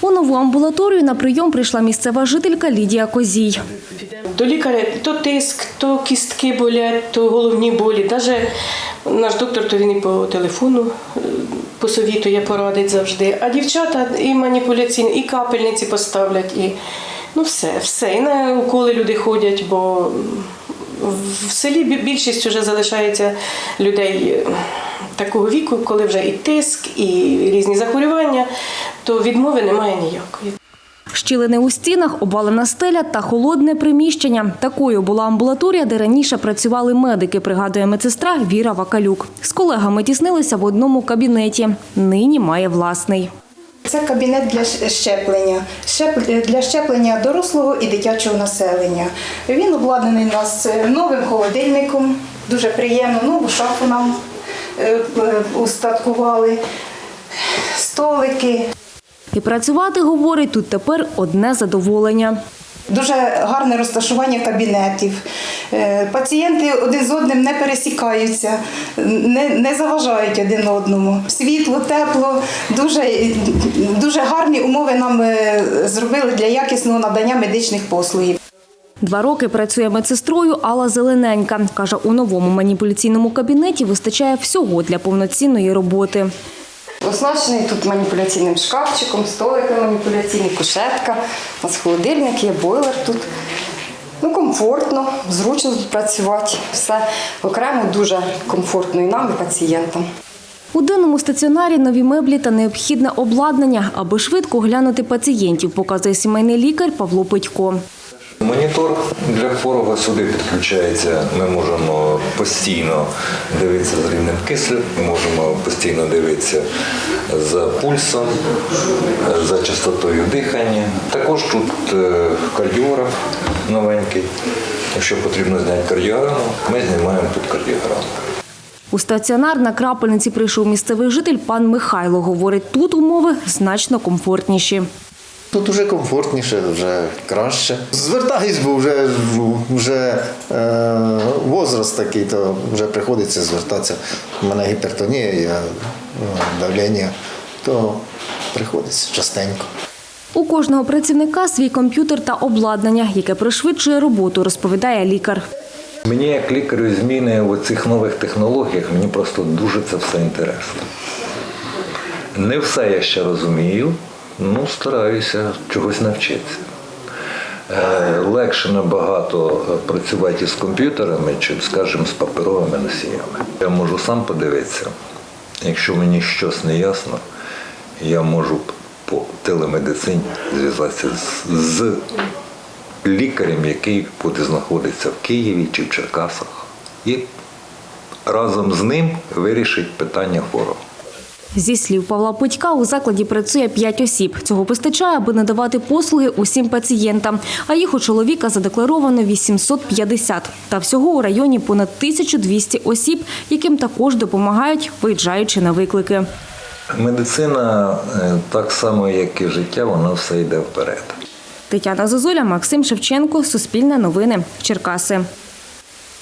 У нову амбулаторію на прийом прийшла місцева жителька Лідія Козій. До лікаря то тиск, то кістки болять, то головні болі. Навіть наш доктор то він і по телефону е, посовітує, порадить завжди. А дівчата і маніпуляційні, і капельниці поставлять, і ну все, все. І на уколи люди ходять, бо в селі більшість вже залишається людей е, такого віку, коли вже і тиск, і різні захворювання, то відмови немає ніякої. Щілини у стінах, обвалена стеля та холодне приміщення. Такою була амбулаторія, де раніше працювали медики, пригадує медсестра Віра Вакалюк. З колегами тіснилися в одному кабінеті. Нині має власний. Це кабінет для щеплення, для щеплення дорослого і дитячого населення. Він обладнаний у нас е, новим холодильником, дуже приємно, нову шафу нам е, е, устаткували, столики. І працювати, говорить, тут тепер одне задоволення. Дуже гарне розташування кабінетів. Е, Пацієнти один з одним не пересікаються, не, не заважають один одному. Світло, тепло, дуже, дуже гарні умови нам е, зробили для якісного надання медичних послуг. Два роки працює медсестрою Алла Зелененька. Каже, у новому маніпуляційному кабінеті вистачає всього для повноцінної роботи. Оснащений тут маніпуляційним шкафчиком, столиком маніпуляційний, кушетка, у нас холодильник, є бойлер тут. Ну, комфортно, зручно тут працювати. Все окремо дуже комфортно і нам, і пацієнтам. У денному стаціонарі нові меблі та необхідне обладнання, аби швидко оглянути пацієнтів, показує сімейний лікар Павло Петько. Монітор для хворого сюди підключається. Ми можемо постійно дивитися з рівнем кислю, можемо постійно дивитися за пульсом, за частотою дихання. Також тут е, кардіограф новенький. Якщо потрібно зняти кардіограму, ми знімаємо тут кардіограму. У стаціонар на крапельниці прийшов місцевий житель пан Михайло. Говорить, тут умови значно комфортніші. Тут вже комфортніше, вже краще. Звертаюсь, бо вже, вже е, возраст такий, то вже приходиться звертатися. У мене гіпертонія, я, ну, давлення, то приходиться частенько. У кожного працівника свій комп'ютер та обладнання, яке пришвидшує роботу, розповідає лікар. Мені як лікарю зміни в цих нових технологіях, мені просто дуже це все інтересно. Не все я ще розумію, ну стараюся чогось навчитися. Е, Легше набагато е, працювати із комп'ютерами, чим, скажімо, з паперовими носіями. Я можу сам подивитися. Якщо мені щось не ясно, я можу по телемедицині зв'язатися з лікарем, який буде знаходитися в Києві чи в Черкасах, і разом з ним вирішить питання хворого. Зі слів Павла Петька, у закладі працює 5 осіб. Цього вистачає, аби надавати послуги усім пацієнтам. А їх у чоловіка задекларовано 850. Та всього у районі понад 1200 осіб, яким також допомагають, виїжджаючи на виклики. Медицина, е, так само як і життя, воно все йде вперед. Тетяна Зозуля, Максим Шевченко, Суспільне новини, Черкаси.